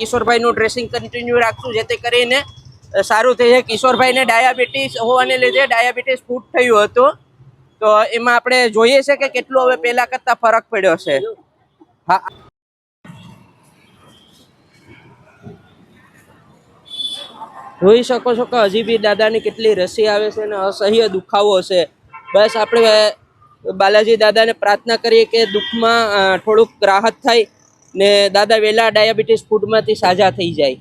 કિશોરભાઈનું dressing continue રાખશું જેથી કરીને સારું થઈ જાય. કિશોરભાઈને ડાયાબિટીસ હોવાને લીધે ડાયાબિટીસ ફૂટ થયું હતું. તો એમાં આપણે જોઈએ છે કે કેટલું હવે પહેલા કરતા ફરક પડ્યો છે. હા. જોઈ શકો છો કે હજી બી દાદાની કેટલી રસી આવે છે અને અસહ્ય દુખાવો છે. બસ આપણે બાલાજી દાદાને પ્રાર્થના કરીએ કે દુઃખમાં થોડુંક રાહત થાય. ને દાદા વહેલા ડાયાબિટીસ ફૂડમાંથી સાજા થઈ જાય.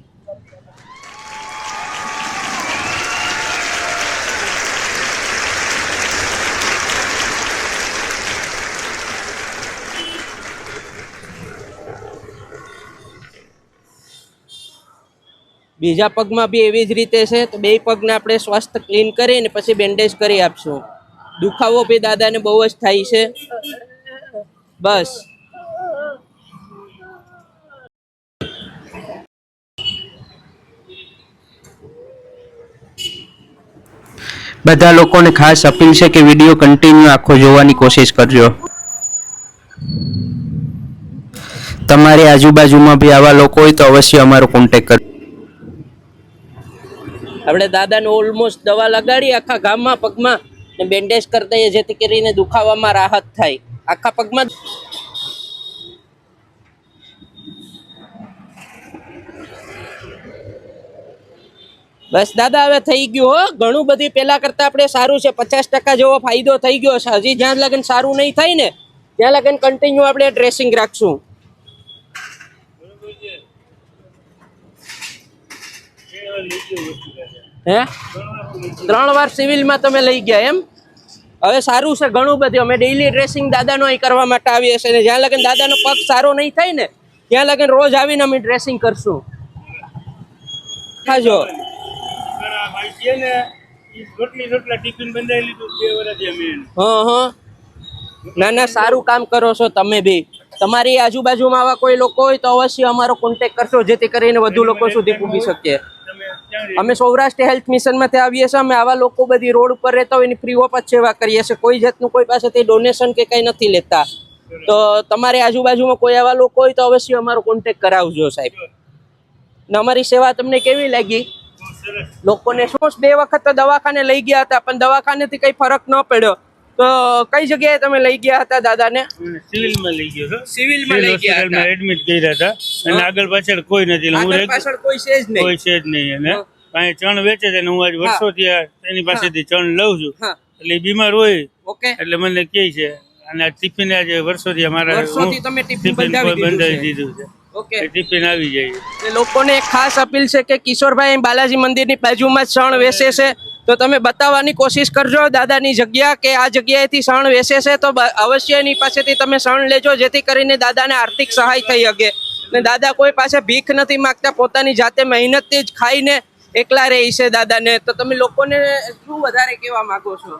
બીજા પગમાં બી એવી જ રીતે છે, તો બે પગને આપણે સ્વાસ્થ્ય ક્લીન કરીને પછી બેન્ડેજ કરી આપશું. દુખાવો બી દાદાને બહુ જ થાય છે. બસ. બધા લોકોને ખાસ અપીલ છે કે વીડિયો કન્ટિન્યુ આખો જોવાની કોશિશ કરજો. તમારી આજુબાજુમાં બી આવા લોકો હોય તો અવશ્ય અમારો કોન્ટેક કરજો. આપણે દાદાને ઓલમોસ્ટ દવા લગાડી આખા ગામમાં, પગમાં, ને બેન્ડેજ કરી દઈએ જેથી કરીને દુખાવામાં રાહત થાય. આખા પગમાં બસ દાદા, હવે થઈ ગયું હો. ઘણું બધી પેલા કરતા આપણે સારું છે. પચાસ ટકા જેવો ફાયદો થઈ ગયો છે. હજી જ્યાં લગન સારું નહીં થાય ને, ત્યાં લગન કન્ટિન્યુ આપણે ડ્રેસિંગ રાખશું. હે? ત્રણ વાર સિવિલમાં તમે લઈ ગયા એમ? હવે સારું છે ઘણું બધું. અમે ડેઈલી ડ્રેસિંગ દાદાનો અહીં કરવા માટે આવીએ છીએ ને, જ્યાં લગન દાદાનો પગ સારો નહીં થાય ને, ત્યાં લગન રોજ આવીને અમે ડ્રેસિંગ કરશું. ખાજો. રોટલી રોટલા ટિફિન બંધાઈ લીધું બે વર્ષથી અમે હા હા. ના ના સારું કામ કરો છો તમે બી. તમારી આજુબાજુમાં આવા કોઈ લોકો હોય તો અવશ્ય અમારો કોન્ટેક કરશો જેથી કરીને વધુ લોકો સુધી પૂગી શકીએ. અમે સૌરાષ્ટ્ર હેલ્થ મિશનમાંથી આવીએ છીએ અમે આવા લોકો બધી રોડ ઉપર રહેતા હોય એની ફ્રી ઓફ જ સેવા કરીએ છીએ. કોઈ જાતનું કોઈ પાસેથી ડોનેશન કે કંઈ નથી લેતા. તો તમારી આજુબાજુમાં કોઈ આવા લોકો હોય તો અવશ્ય અમારો કોન્ટેક કરાવજો સાહેબ. ને અમારી સેવા તમને કેવી લાગી? લોકોને શું બે વખત તો દવાખાને લઈ ગયા હતા પણ દવાખાનેથી કઈ ફરક ન પડ્યો. તો કઈ જગ્યાએ તમે લઈ ગયા હતા દાદાને? સિવિલમાં લઈ ગયો છો? સિવિલમાં લઈ ગયા હતા. એડમિટ કર્યા હતા. અને આગળ પાછળ કોઈ નથી હું પાછળ કોઈ છે જ નહીં. કોઈ છે જ નહીં અને કાંઈ ચણ વેચે છે હું આજ વર્ષોથી એની પાસેથી ચણ લઉં છું. એટલે બીમાર હોય. એટલે મને કે છે અને આ ટિફિન આજે વર્ષોથી અમારા ટિફિન બંધાવી દીધું છે. ટિફિન આવી જાય લોકોને એક ખાસ અપીલ છે કે કિશોરભાઈ બાલાજી મંદિરની બાજુમાં શણ વેસે છે તો તમે બતાવવાની કોશિશ કરજો દાદાની જગ્યા કે આ જગ્યાએથી શણ વેસે છે તો અવશ્ય એની પાસેથી તમે શણ લેજો જેથી કરીને દાદાને આર્થિક સહાય થઈ શકે. ને દાદા કોઈ પાસે ભીખ નથી માગતા પોતાની જાતે મહેનતથી જ ખાઈને એકલા રહે છે દાદાને. તો તમે લોકોને શું વધારે કહેવા માંગો છો?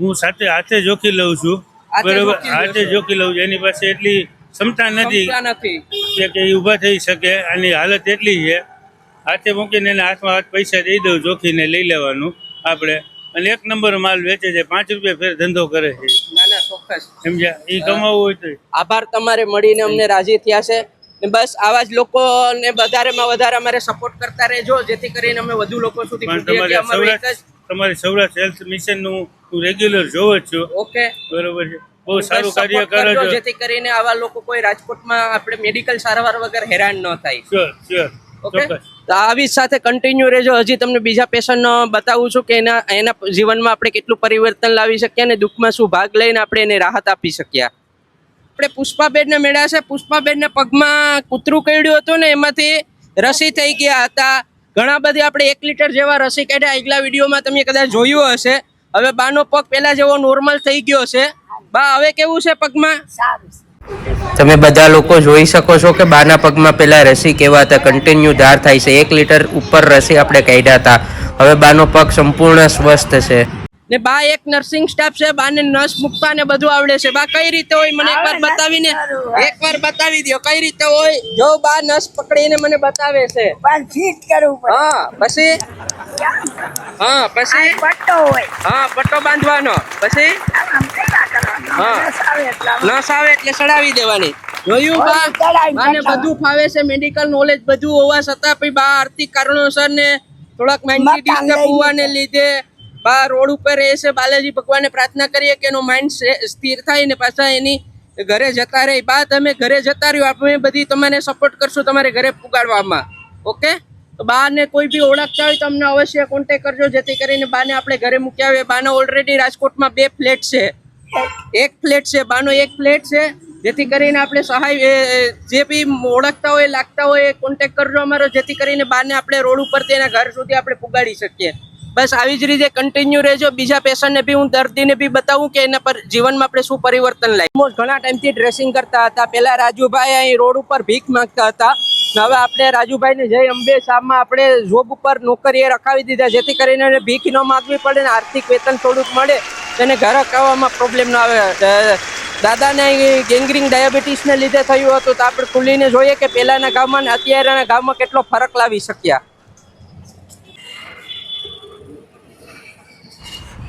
હું સાથે હાથે જોખી લઉં છું. બરોબર? હાથે જોખી લઉં છું. એની પાસે એટલી ક્ષમતા નથી. નથી. કે ઊભા થઈ શકે આની હાલત એટલી છે. હાથે મૂકીને એના હાથમાં હાથ પૈસા દઈ દઉં જોખીને લઈ લેવાનું આપણે. અને એક નંબર માલ વેચે છે પાંચ રૂપિયા ફેર ધંધો કરે છે. સમજ્યા? એ કમાવવું હોય તો આભાર તમારે મળીને અમને રાજી થયા છે. ને બસ આવા જ લોકોને વધારેમાં વધારે અમારે સપોર્ટ કરતા રહેજો જેથી કરીને અમે વધુ લોકો સુધી. તમારે સૌરાષ્ટ્ર હેલ્થ મિશનનું હું રેગ્યુલર જોઉં છું. ઓકે બરોબર છે. બહુ સારું કાર્ય કરો છો. જેથી કરીને આવા લોકો કોઈ રાજકોટમાં આપણે મેડિકલ સારવાર વગર હેરાન ન થાય. શ્યોર શ્યોર ઓકે તો આવી સાથે કન્ટિન્યુ રહેજો. હજી તમને બીજા પેશન્ટ બતાવું છું કે એના એના જીવનમાં આપણે કેટલું પરિવર્તન લાવી શકીએ અને દુઃખમાં શું ભાગ લઈને આપણે એને રાહત આપી શક્યા આપણે પુષ્પાબેનને મેળ્યા છે. પુષ્પાબેનને પગમાં કૂતરું કરડ્યું હતું ને એમાંથી રસી થઈ ગયા હતા. ઘણા બધી આપણે એક લીટર જેવા રસી કાઢ્યા. આગલા વિડીયોમાં તમે કદાચ જોયું હશે. હવે બાનો પગ પહેલા જેવો નોર્મલ થઈ ગયો છે. બા હવે કેવું છે પગમાં? તમે બધા લોકો જોઈ શકો છો કે બાના પગમાં પેલા રસી કેવા હતા કન્ટિન્યુ ધાર થાય છે. એક લીટર ઉપર રસી આપણે કાઢ્યા હતા. હવે બાનો પગ સંપૂર્ણ સ્વસ્થ છે. ને બા એક નર્સિંગ સ્ટાફ છે બાને નસ મૂકવા ને બધું આવડે છે. બા કઈ રીતે હોય મને એકવાર બતાવીને એકવાર બતાવી દો કઈ રીતે હોય? જો બા નસ પકડીને મને બતાવે છે. પણ ફિટ કરવું પડે. હા પછી? હા પછી? પટ્ટો હોય. હા પટ્ટો બાંધવાનો. પછી? હા. નસ આવે એટલે આમ નસ આવે એટલે સડાવી દેવાની જોયું બા મને બધું ફાવે છે મેડિકલ નોલેજ બધું હોવા છતાં પછી બા આર્થિક કારણોસર ને થોડાક મેન્ટલી ડિસ્ટર્બ હોવાને લીધે બા, રોડ ઉપર રહે છે, બાલાજી ભગવાનને પ્રાર્થના કરીએ કે એનો માઇન્ડ સ્થિર થાય ને પાછા એની ઘરે જતા રહે. બા, તમે ઘરે જતા રહ્યો, આપણે બધી તમને સપોર્ટ કરશું તમારે ઘરે પુગાડવામાં. ઓકે તો બાને કોઈ બી ઓળખતા હોય તો અમને અવશ્ય કોન્ટેક કરજો, જેથી કરીને બાને આપણે ઘરે મૂક્યા આવે બાને ઓલરેડી રાજકોટમાં બે ફ્લેટ છે. એક ફ્લેટ છે, બાનો એક ફ્લેટ છે. જેથી કરીને આપણે સહાય જે બી ઓળખતા હોય, લાગતા હોય કોન્ટેક કરજો અમારો, જેથી કરીને બાને આપણે રોડ ઉપર તેના ઘર સુધી આપણે પુગાડી શકીએ. બસ આવી જ રીતે કન્ટિન્યુ રહેજો. બીજા પેશન્ટને બી હું દર્દીને બી બતાવું કે એના પર જીવનમાં આપણે શું પરિવર્તન લાવી ઓલમોસ્ટ ઘણા ટાઈમથી ડ્રેસિંગ કરતા હતા. પહેલા રાજુભાઈ અહીં રોડ ઉપર ભીખ માંગતા હતા. હવે આપણે રાજુભાઈને જય અંબે સામમાં આપણે જોબ ઉપર નોકરીએ રખાવી દીધા. જેથી કરીને એને ભીખ ન માગવી પડે ને આર્થિક વેતન થોડુંક મળે. તેને ઘર ખાવામાં પ્રોબ્લેમ ન આવે. દાદાને ગેંગરિંગ ડાયાબિટીસને લીધે થયું હતું. તો આપણે ખુલીને જોઈએ કે પહેલાંના ગામમાં અત્યારના ગામમાં કેટલો ફરક લાવી શક્યા.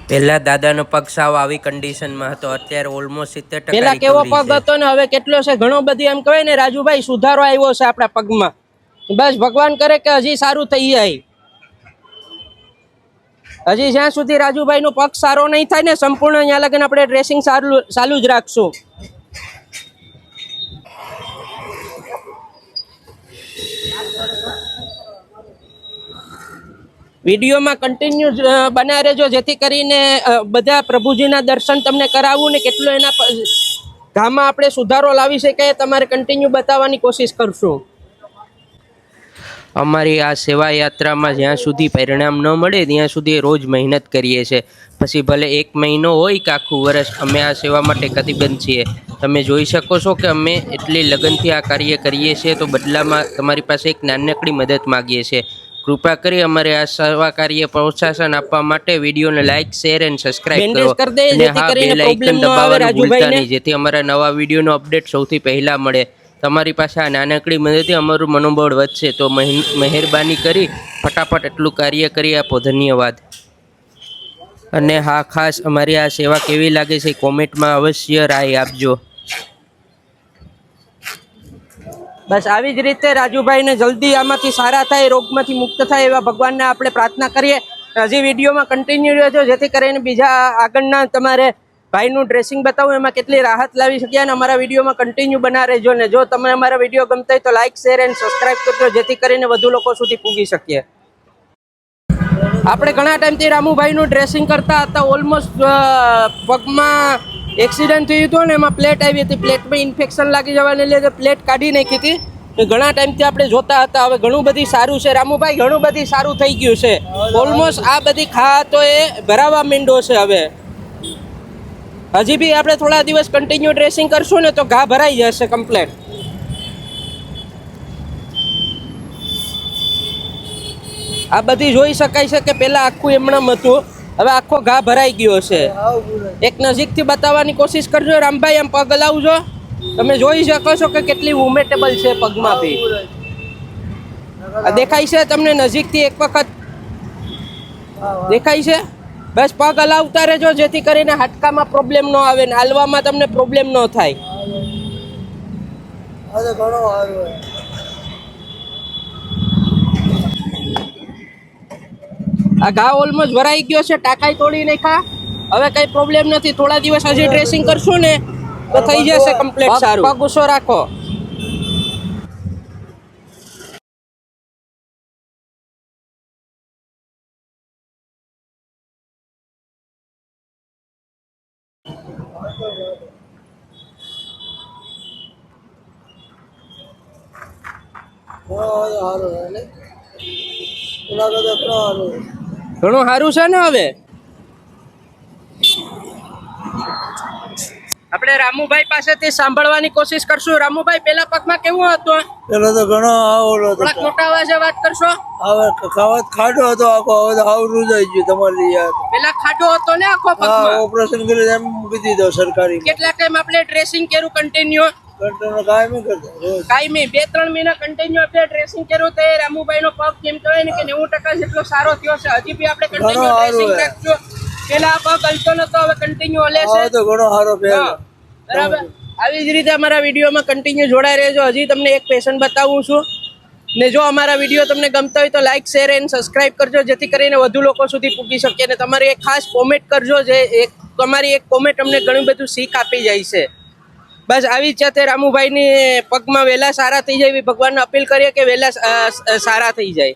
પહેલા દાદાનો પગ સાવ આવી કન્ડિશનમાં હતો. અત્યારે ઓલમોસ્ટ સિત્તેર ટકા પેલા કેવો પગ હતો ને હવે કેટલો છે? ઘણો બધી એમ કહેવાય ને રાજુભાઈ સુધારો આવ્યો છે આપણા પગમાં. બસ ભગવાન કરે કે હજી સારું થઈ જાય. હજી જ્યાં સુધી રાજુભાઈ નો પગ સારો નહીં થાય ને સંપૂર્ણ અહીંયા લગન આપણે ડ્રેસિંગ સારું ચાલુ જ રાખશું. વિડીયોમાં કન્ટિન્યુ બના રહેજો. જેથી કરીને બધા પ્રભુજીના દર્શન તમને કરાવવું ને કેટલો એના ગામમાં આપણે સુધારો લાવી શકાય તમારે કન્ટિન્યુ બતાવવાની કોશિશ કરશું. અમારી આ સેવા યાત્રામાં જ્યાં સુધી પરિણામ ન મળે, ત્યાં સુધી રોજ મહેનત કરીએ છીએ. પછી ભલે એક મહિનો હોય કે આખું વર્ષ, અમે આ સેવા માટે કતિબદ્ધ છીએ. તમે જોઈ શકો છો કે અમે એટલી લગનથી આ કાર્ય કરીએ છીએ, તો બદલામાં તમારી પાસે એક નાનકડી મદદ માગીએ છીએ. કૃપા કરી અમારે આ સેવા કાર્ય પ્રોત્સાહન આપવા માટે વિડીયોને લાઇક શેર એન્ડ સબસ્ક્રાઇબ કરો. અને હા બેલ આઇકન દબાવવાનું ભૂલતા નહીં. જેથી અમારા નવા વિડીયોનો અપડેટ સૌથી પહેલાં મળે. તમારી પાસે આ નાનકડી મદદથી અમારું મનોબળ વધશે. તો મહેરબાની કરી ફટાફટ એટલું કાર્ય કરી આપો. ધન્યવાદ. અને હા ખાસ અમારી આ સેવા કેવી લાગે છે કોમેન્ટમાં અવશ્ય રાય આપજો. બસ આવી જ રીતે રાજુભાઈને જલ્દી આમાંથી સારા થાય, રોગમાંથી મુક્ત થાય એવા ભગવાનને આપણે પ્રાર્થના કરીએ. હજી વિડીયોમાં કન્ટિન્યુ રહેજો, જેથી કરીને બીજા આગળના તમારે ભાઈનું ડ્રેસિંગ બતાવું, એમાં કેટલી રાહત લાવી શક્યા અને અમારા વિડીયોમાં કન્ટિન્યુ બના રહેજો. ને જો તમને અમારા વીડિયો ગમતા હોય તો લાઇક શેર એન્ડ સબસ્ક્રાઇબ કરજો, જેથી કરીને વધુ લોકો સુધી પૂગી શકીએ. આપણે ઘણા ટાઈમથી રામુભાઈનું ડ્રેસિંગ કરતા હતા ઓલમોસ્ટ પગમાં એક્સિડન્ટ થયું હતું ને એમાં પ્લેટ આવી હતી. પ્લેટમાં ઇન્ફેક્શન લાગી જવાને લીધે પ્લેટ કાઢી નાખી હતી ઘણા ટાઈમથી આપણે જોતા હતા. હવે ઘણું બધી સારું છે. રામુભાઈ, ઘણું બધી સારું થઈ ગયું છે. ઓલમોસ્ટ આ બધી ખા તો એ ભરાવા માંડ્યો છે હવે. હજી બી આપણે થોડા દિવસ કન્ટિન્યુ ડ્રેસિંગ કરશું ને તો ઘા ભરાઈ જશે કમ્પ્લેટ આ બધી જોઈ શકાય છે કે પેલા આખું એમણમ હતું. હવે આખો ઘા ભરાઈ ગયો છે. એક નજીકથી બતાવવાની કોશિશ કરજો, રામભાઈ, આમ પગ હલાવજો. તમે જોઈ શકો છો કે કેટલી વુમેટેબલ છે પગમાં બી દેખાય છે તમને નજીકથી એક વખત? દેખાય છે? બસ પગ હલાવતા રહેજો, જેથી કરીને હાડકામાં પ્રોબ્લેમ ન આવે ને હાલવામાં તમને પ્રોબ્લેમ ન થાય. આ ઘા ઓલમોસ્ટ ભરાઈ ગયો છે ટાકાઈ તોડી નાખા હવે કઈ પ્રોબ્લેમ નથી થોડા દિવસ હજી ડ્રેસિંગ કરશું ને તો થઈ જશે કમ્પ્લીટ સારું. પગ ગુસ્સો રાખો? ઘણું સારું છે ને હવે? આપણે રામુભાઈ પાસેથી સાંભળવાની કોશિશ કરશું. રામુભાઈ પેલા પગમાં કેવું હતું? પેલો તો ઘણો આવડો થોડાક મોટા અવાજે વાત કરશો? હવે ખાવત ખાડો હતો આખો હવે આવરું હાવ ગયું તમારી યાર. પેલા ખાડો હતો ને આખો પગમાં? ઓપરેશન કરી એમ મૂકી દીધો સરકારી કેટલા ટાઈમ આપણે ડ્રેસિંગ કર્યું કન્ટિન્યુ કાયમી બે ત્રણ મહિના કન્ટિન્યુ આપણે ડ્રેસિંગ કર્યું તો રામુભાઈ નો પગ કેમ કહેવાય ને કે નેવું ટકા જેટલો સારો થયો છે હજી બી આપણે કન્ટિન્યુ ડ્રેસિંગ રાખજો. પેલા પગ હલતો નતો હવે કન્ટિન્યુ હલે છે. તો ઘણો સારો હા, બરાબર. આવી જ રીતે અમારા વિડીયોમાં કન્ટિન્યુ જોડાઈ રહેજો. હજી તમને એક પેશન્ટ બતાવું છું. ને જો અમારા વીડિયો તમને ગમતા હોય તો લાઇક શેર એન્ડ સબસ્ક્રાઇબ કરજો જેથી કરીને વધુ લોકો સુધી પૂગી શકે. અને તમારી એક ખાસ કોમેન્ટ કરજો જે એક તમારી એક કોમેન્ટ અમને ઘણું બધું શીખ આપી જાય છે. બસ આવી જ જાતે રામુભાઈની પગમાં વહેલા સારા થઈ જાય એવી ભગવાનને અપીલ કરીએ કે વહેલા સારા થઈ જાય.